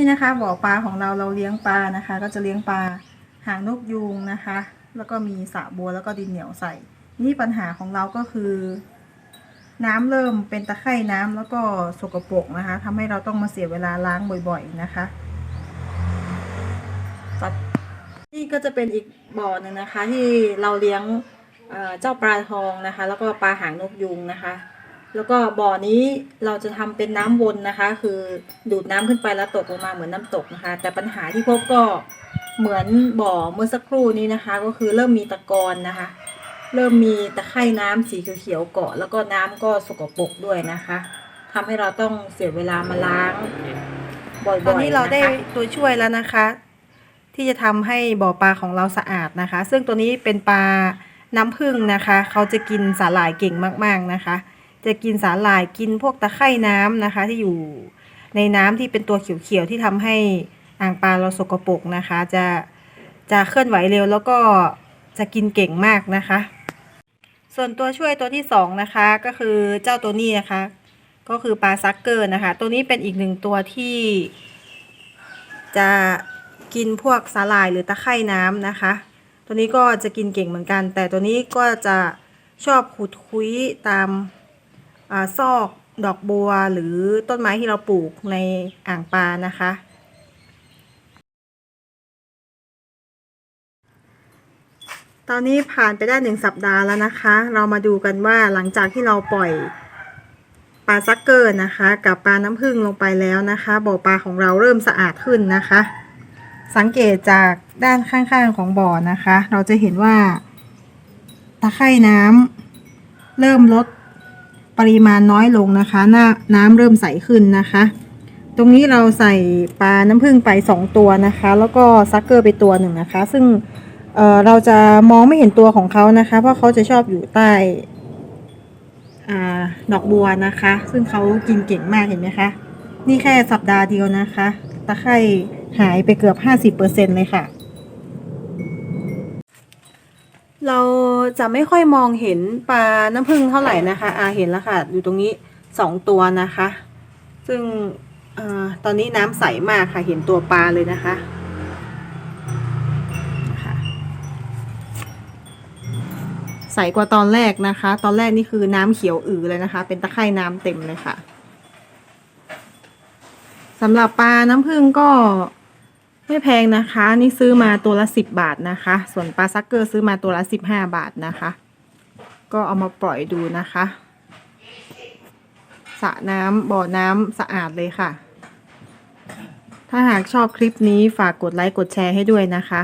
นี่นะคะบ่อปลาของเราเราเลี้ยงปลานะคะ ก็จะเลี้ยงปลาหางนกยูงนะคะ แล้วก็มีสระบัวแล้วก็ดินเหนียวใส่ นี่ปัญหาของเราก็คือ น้ำเริ่มเป็นตะไคร่น้ำแล้วก็สกปรกนะคะทำให้เราต้องมาเสียเวลาล้างบ่อยๆนะคะนี่ก็จะเป็นอีกบ่อหนึ่งนะคะ ที่เราเลี้ยงเจ้าปลาทองนะคะ แล้วก็ปลาหางนกยูงนะคะ แล้วก็บ่อนี้เราจะทำเป็นน้ำวนนะคะ คือดูดน้ำขึ้นไปแล้วตกลงมาเหมือนน้ำตกนะคะ แต่ปัญหาที่พบก็เหมือนบ่อเมื่อสักครู่นี้นะคะ ก็คือเริ่มมีตะกอนนะคะ เริ่มมีตะไคร่น้ำสีเขียวๆเกาะ แล้วก็น้ำก็สกปรกด้วยนะคะทำให้เราต้องเสียเวลามาล้างบ่อยๆตอนนี้เราได้ตัวช่วยแล้วนะคะ ที่จะทำให้บ่อปลาของเราสะอาดนะคะ ซึ่งตัวนี้เป็นปลาน้ำผึ้งนะคะ เขาจะกินสาหร่ายเก่งมากๆนะคะ จะกินสาหร่ายกินพวกตะไคร่น้ำนะคะ ที่อยู่ในน้ำที่เป็นตัวเขียวๆที่ทำให้อ่างปลาเราสกปรกนะคะ จะจะเคลื่อนไหวเร็วแล้วก็จะกินเก่งมากนะคะ ส่วนตัวช่วยตัวที่สองนะคะก็คือเจ้าตัวนี้นะคะ ก็คือปลาซักเกอร์นะคะ ตัวนี้เป็นอีกหนึ่งตัวที่ จะกินพวกสาหร่ายหรือตะไคร่น้ำนะคะ ตัวนี้ก็จะกินเก่งเหมือนกัน แต่ตัวนี้ก็จะชอบขุดคุยตาม ซอกดอกบัวหรือต้นไม้ที่เราปลูกในอ่างปลานะคะ ตอนนี้ผ่านไปได้หนึ่งสัปดาห์แล้วนะคะ เรามาดูกันว่าหลังจากที่เราปล่อยปลาซักเกอร์นะคะ กับปลาน้ำผึ้งลงไปแล้วนะคะบ่อปลาของเราเริ่มสะอาดขึ้นนะคะ สังเกตจากด้านข้างๆของบ่อนะคะ เราจะเห็นว่าตะไคร่น้ำเริ่มลด ปริมาณน้อยลงนะคะ หน้าน้ำเริ่มใสขึ้นนะคะ ตรงนี้เราใส่ปลาน้ำผึ้งไปสองตัวนะคะ แล้วก็ซักเกอร์ไปตัวหนึ่งนะคะ ซึ่งเเราจะมองไม่เห็นตัวของเขานะคะ เพราะเขาจะชอบอยู่ใต้ดอกบัวนะคะ ซึ่งเขากินเก่งมากเห็นไหมคะ นี่แค่สัปดาห์เดียวนะคะ ตะไคร่หายไปเกือบ 50%เลยค่ะ เราจะไม่ค่อยมองเห็นปลาน้ำผึ้งเท่าไหร่นะคะอาเห็นแล้วค่ะ อยู่ตรงนี้สองตัวนะคะ ซึ่งอตอนนี้น้ำใสมากค่ะ เห็นตัวปลาเลยนะคะค่ะใสกว่าตอนแรกนะคะ ตอนแรกนี่คือน้ำเขียวอือเลยนะคะ เป็นตะไคร่น้ำเต็มเลยค่ะสำหรับปลาน้ำผึ้งก็ ไม่แพงนะคะ นี่ซื้อมาตัวละสิบบาทนะคะ ส่วนปลาซักเกอร์ซื้อมาตัวละสิบห้าบาทนะคะ ก็เอามาปล่อยดูนะคะสระน้ำบ่อน้ำสะอาดเลยค่ะ ถ้าหากชอบคลิปนี้ฝากกดไลค์กดแชร์ให้ด้วยนะคะ